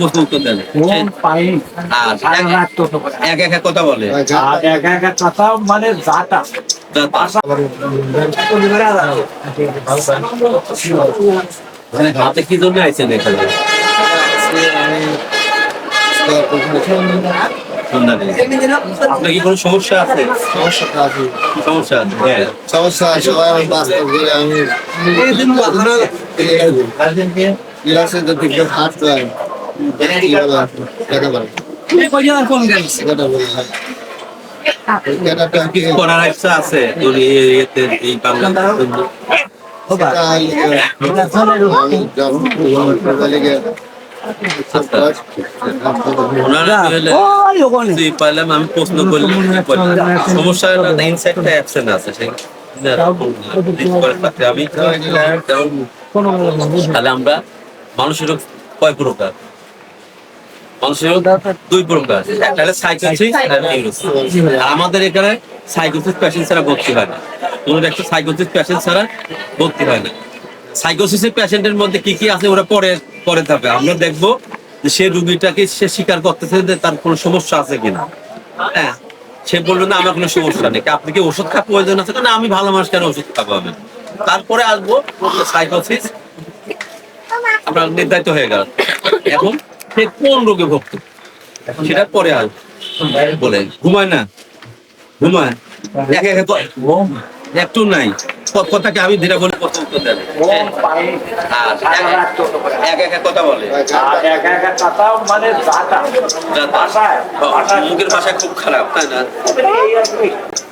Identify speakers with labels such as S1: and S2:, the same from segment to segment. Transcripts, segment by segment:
S1: প্রশ্ন উত্তর দেন আর
S2: সারা রাত টোটো করে।
S1: এক এক কথা বলে
S2: একা একা কথা মানে যাটা
S1: মানে হাতে কি জন্য আইছেন এখানে আপনার কি কোনো সমস্যা আছে সমস্যা আছে হ্যাঁ
S3: সমস্যা আমি বাস্তব করে আমি হাঁটতে হয় বললাম
S1: কি করার ইচ্ছা আছে এই- বাংলা পাইলাম আমি প্রশ্ন করলাম সমস্যা ইনসাইডটা অ্যাবসেন্ট আছে আমি তাহলে আমরা মানুষের কয় প্রকার? মানুষের দুই প্রকার একটা হলো সাইকোসিস আর আমাদের এখানে সাইকোসিস পেশেন্ট ছাড়া ভর্তি হয় না। তোমার একটা সাইকোসিস পেশেন্ট ছাড়া ভর্তি হয় না। সাইকোসিসের পেশেন্টের মধ্যে কি কি আছে ওরা পরে পরে থাকবে আমরা দেখব যে সে রুগীটাকে সে স্বীকার করতেছে যে তার কোনো সমস্যা আছে কিনা। হ্যাঁ সে বলবে না আমার কোনো সমস্যা নেই। আপনি কি ওষুধ খাওয়ার প্রয়োজন আছে? না আমি ভালো মানুষ কেন ওষুধ খাব আমি। তারপরে আসব সাইকোসিস আপনার নির্ধারিত হয়ে গেল। এখন সে কোন রোগে ভুগত? সেটা পরে আসব বলে ঘুমায় না। ঘুমায়। একে একে একটু নাই। কথাকে আমি যেটা বলি কথা উত্তর দেন আর। এক এক কথা বলে।
S2: আর একা একা কথা মানে
S1: মুখের ভাষা খুব খারাপ তাই না?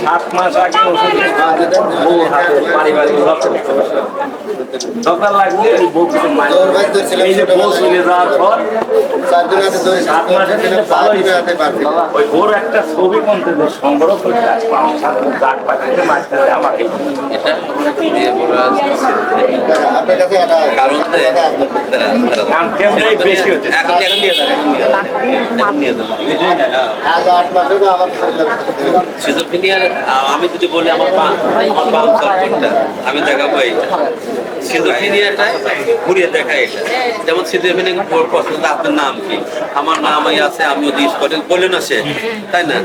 S2: সাত মাস আগে ওষুধ দিয়ে খাওয়াতে দেন, বউ হাতে পারিবারিক দরকার লাগলে বউ কিছু মাইনে
S3: ওর ভাই তো ছেলে
S2: এই যে বউ চলে যাওয়ার পর
S3: চার দিন হাতে ধরে
S2: সাত মাসের মধ্যে ভালো হয়েছে।
S3: হাতে পারবে
S2: ওই ওর একটা ছবি কোনতে সংগ্রহ করে আসব আমার সাথে দাগ পাঠাতে মারতে আমাকে।
S1: এটা আমি যদি বলি আমার পা আমার বাম সার্কিটটা আমি দেখাবো এইটা। ঘুরিয়ে দেখা এটা। যেমন সিজোফ্রেনিয়া প্রশ্ন আপনার নাম কি? আমার নাম আছে আমিও দিস করে। বলে না সে তাই না?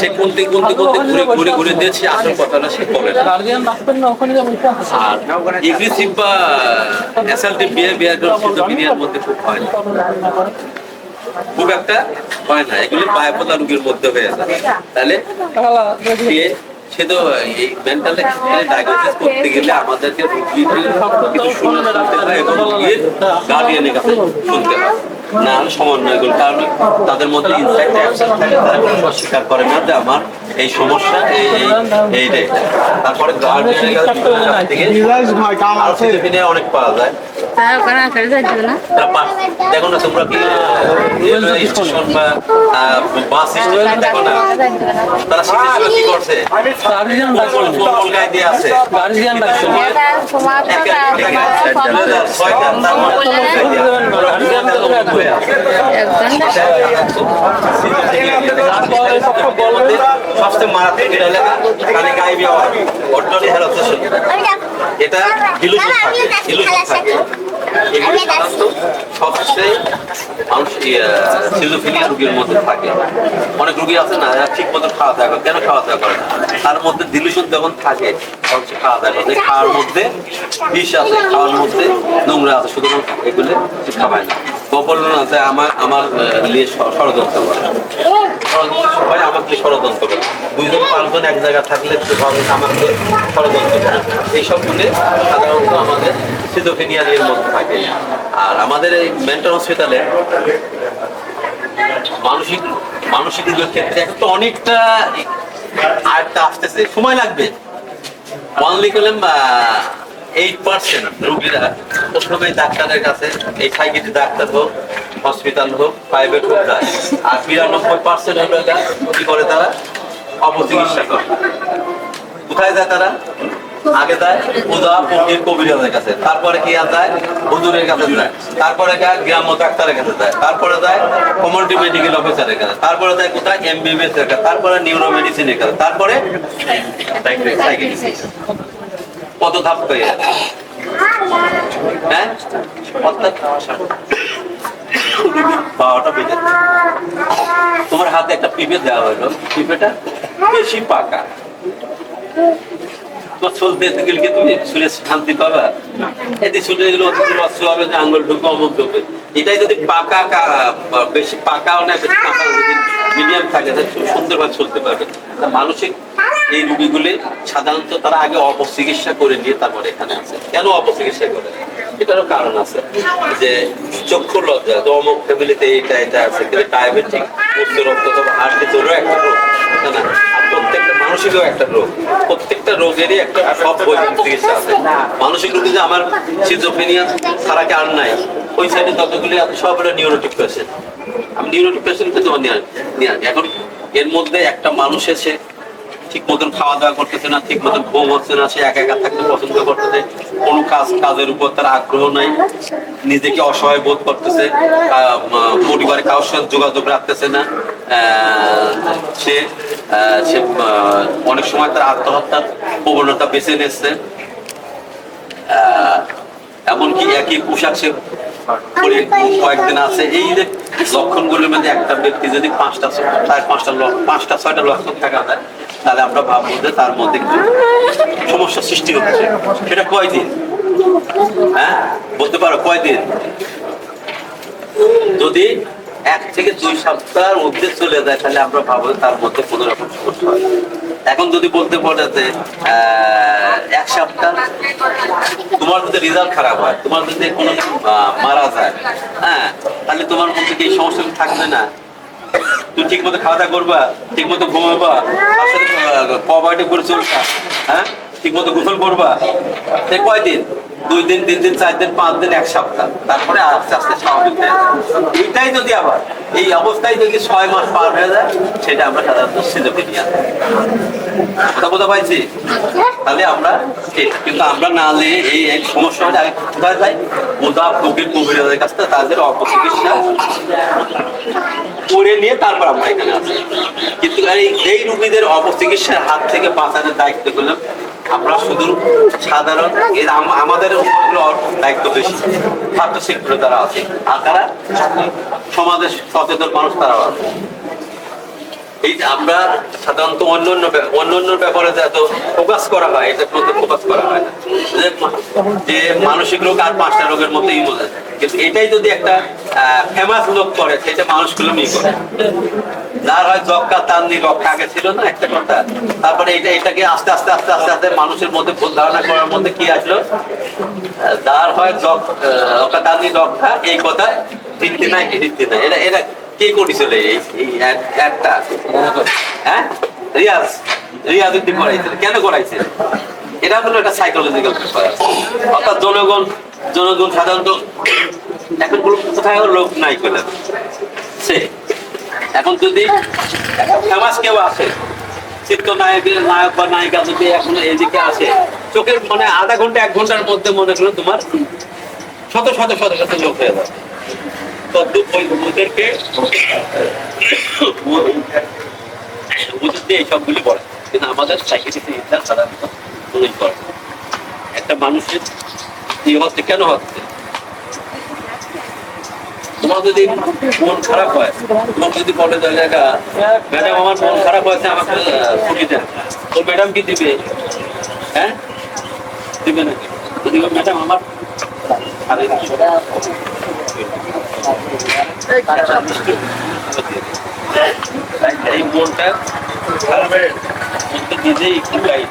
S1: সে কোনটি কোনটি কোনটি ঘুরে ঘুরে ঘুরে দিয়েছি আসল কথাটা সে বলে না। আর এগ্রেসিভ বা অ্যাসাল্টিভ বিহেভিয়ার সিজোফ্রেনিয়ার মধ্যে খুব হয়। খুব একটা হয় না। এগুলি বায়পোলা রোগীর মধ্যে হয়ে যায়। তাহলে সে সে তো এই মেন্টাল ডায়াগনোসিস করতে গেলে আমাদেরকে রোগীর গার্ডিয়ানের কাছে শুনতে হয় না হলে সমন্বয় করি কারণ তাদের মধ্যে ইনসাইট অ্যাকশন থাকে তারা স্বীকার করে না যে আমার এই সমস্যা এই এই- এই তারপরে অনেক পাওয়া যায়।
S4: হ্যাঁ
S1: দেখো না তোমরা কি স্টেশন বা বাস স্টেশন দেখো না। তারা শীতের কি করছে? দিয়ে আছে
S4: এটা
S1: অনেক রুগী আছে না ঠিক মতো খাওয়া দাওয়া করে কেন খাওয়া দাওয়া করে না তার মধ্যে ডিলুশন যখন থাকে তখন সে খাওয়া দাওয়া করে খাওয়ার মধ্যে বিষ আছে খাওয়ার মধ্যে নোংরা আছে সুতরাং এগুলো খাওয়ায় না। বলল না আমার আমার নিয়ে ষড়যন্ত্র করে। সবাই আমাকে ষড়যন্ত্র করে। দুইজন, পাঁচজন এক জায়গায় থাকলে আমাকে ষড়যন্ত্র করে। এইসবগুলো সাধারণত আমাদের সিজোফেনিয়ার এর মধ্যে থাকে। আর আমাদের এই মেন্টাল হসপিটালে মানসিক মানসিক রোগের ক্ষেত্রে একটা অনেকটা আয়টা আসতেছে। সময় লাগবে। অনলি করলাম এইট পার্সেন্ট রুগীরা প্রথমে ডাক্তারের কাছে এই সাইকেট্রি ডাক্তার হোক হসপিটাল হোক প্রাইভেট হোক যায়। আর বিরানব্বই পার্সেন্ট হলো এটা কি করে তারা? অপচিকিৎসা করে। কোথায় যায় তারা? আগে যায় উদা পন্ডিত কবিরাজের কাছে। তারপরে কি আর যায়? হুজুরের কাছে যায়। তারপরে যায় গ্রাম্য ডাক্তারের কাছে যায়। তারপরে যায় কমিউনিটি মেডিকেল অফিসারের কাছে। তারপরে যায় কোথায়? এমবিবিএস এর কাছে। তারপরে নিউরো মেডিসিনের কাছে। তারপরে। কত ধাপ হয়ে? হ্যাঁ তোমার হাতে একটা পিঁপে দেওয়া হলো। পিঁপেটা বেশি পাকা। তুমি শুনে শান্তি এতে গেলে রস্য হবে যে আঙ্গুল ঢুকে অমুক ঢুকবে এটাই যদি পাকা বেশি বেশি পাকা মিডিয়াম থাকে সুন্দরভাবে চলতে পারবে। মানসিক এই রুগীগুলি সাধারণত তারা আগে অপচিকিৎসা করে নিয়ে তারপরে এখানে আছে কেন অপচিকিৎসা করে? এটারও কারণ আছে যে চক্ষু লজ্জা, তো অমুক ফ্যামিলিতে এটা এটা আছে, কিন্তু ডায়াবেটিক, উচ্চ রক্তচাপ হার্ট ডিজেরও একটা রোগ না? প্রত্যেকটা মানসিকও একটা রোগ। প্রত্যেকটা রোগেরই একটা সব চিকিৎসা আছে। মানসিক রোগী যে আমার কি আর নাই। ওই সাইডে যতগুলি আছে, সব হলো নিউরোটিক পেশেন্ট আমি নিউরোটিক নিয়ে এখন এর মধ্যে একটা মানুষ এসে ঠিক মতন খাওয়া দাওয়া করতেছে না ঠিক মতন ঘুম হচ্ছে না সে একা একা থাকতে পছন্দ করতেছে কোনো কাজ কাজের উপর তার আগ্রহ নাই নিজেকে অসহায় বোধ করতেছে আহ, উম, পরিবারে কারোর সাথে যোগাযোগ রাখতেছে না সে সে অনেক সময় তার আত্মহত্যার প্রবণতা বেছে নিচ্ছে এমনকি একই পোশাক সে কয়েকদিন আছে এই যে লক্ষণগুলোর মধ্যে একটা ব্যক্তি যদি পাঁচটা চার পাঁচটা পাঁচটা ছয়টা লক্ষণ থাকা যায় তাহলে আমরা ভাববো যে তার মধ্যে সমস্যা সৃষ্টি হচ্ছে। সেটা কয়দিন? হ্যাঁ? বলতে পারো কয়দিন? যদি এক থেকে দুই সপ্তাহের মধ্যে চলে যায়, তাহলে আমরা ভাবো তার মধ্যে কোনো রকম সমস্যা হয় এখন যদি বলতে পারে যে এক সপ্তাহ তোমার যদি রেজাল্ট খারাপ হয়, তোমার যদি কোনো মারা যায় হ্যাঁ তাহলে তোমার মধ্যে কি সমস্যা থাকবে না? ঠিক মতো খাওয়া দাওয়া করবা ঠিক মতো ঘুমাবা তার করে। চলবা হ্যাঁ? ঠিক মতো গোসল করবা? কয়দিন? দুই দিন, তিন দিন, চার দিন, পাঁচ দিন, এক সপ্তাহ। তারপরে আস্তে আস্তে স্বাভাবিক হয়ে। এইটাই যদি আবার এই অবস্থায় যদি ছয় মাস পার হয়ে যায়, সেটা আমরা সাধারণত সিজোফেনিয়া কথা বোঝা পাইছি? তাহলে আমরা কিন্তু আমরা না নিয়ে এই এই সমস্যা আগে কোথায় যাই? কাছ থেকে তাদের অপচিকিৎসা করে নিয়ে তারপর আমরা এখানে আসি কিন্তু এই রুগীদের অপচিকিৎসার হাত থেকে বাঁচানোর দায়িত্ব করলাম আমরা শুধু সাধারণ, এর আমাদের দায়িত্ব বেশি। ছাত্র শিক্ষক তারা আছে। আর তারা সমাজের সচেতন মানুষ তারাও আছে। এই আমরা সাধারণত অন্য অন্য অন্য অন্য ব্যাপারে এত ফোকাস করা হয় এটার মধ্যে ফোকাস করা হয়। না যে মা- মানসিক রোগ আর পাঁচটা রোগের মধ্যেই বোঝা। কিন্তু এটাই যদি একটা ফেমাস লোক করে, সেটা মানুষগুলো নিয়ে করে। হয় তার আগে ছিল না, একটা কথা। তারপরে এটা এটাকে আস্তে আস্তে আস্তে আস্তে আস্তে মানুষের মধ্যে ভুল ধারণা করার মধ্যে কি আসলো? হয় তার এই কথা নাই নাই। এটা এটা কে করেছিল? এই একটা। হ্যাঁ? রিয়াজ। রিয়াজ উদ্দিন করাইছিল। কেন করাইছে? এটা হলো একটা সাইকোলজিক্যাল বিষয় অর্থাৎ জনগণ জনগণ সাধারণত এখন কোথায় লোক নাই পেলেন সে এখন যদি ফেমাস কেউ আসে চিত্রনায়কের নায়ক বা নায়িকা যদি এখন এদিকে আসে চোখের মানে আধা ঘণ্টা, এক ঘণ্টার মধ্যে মনে করো তোমার শত শত শত শত লোক হয়ে যাবে। বলে। কিন্তু আমাদের একটা মানুষের হচ্ছে কেন হচ্ছে? তোমার যদি মন খারাপ হয়, তোমার যদি বলে ম্যাডাম আমার মন খারাপ হয়েছে, আমাকে ছুটি দেন। তো ম্যাডাম কি দিবে? হ্যাঁ? দিবে নাকি? ম্যাডাম আমার এই মনটা খারাপের মধ্যে নিজেই একটু গাইড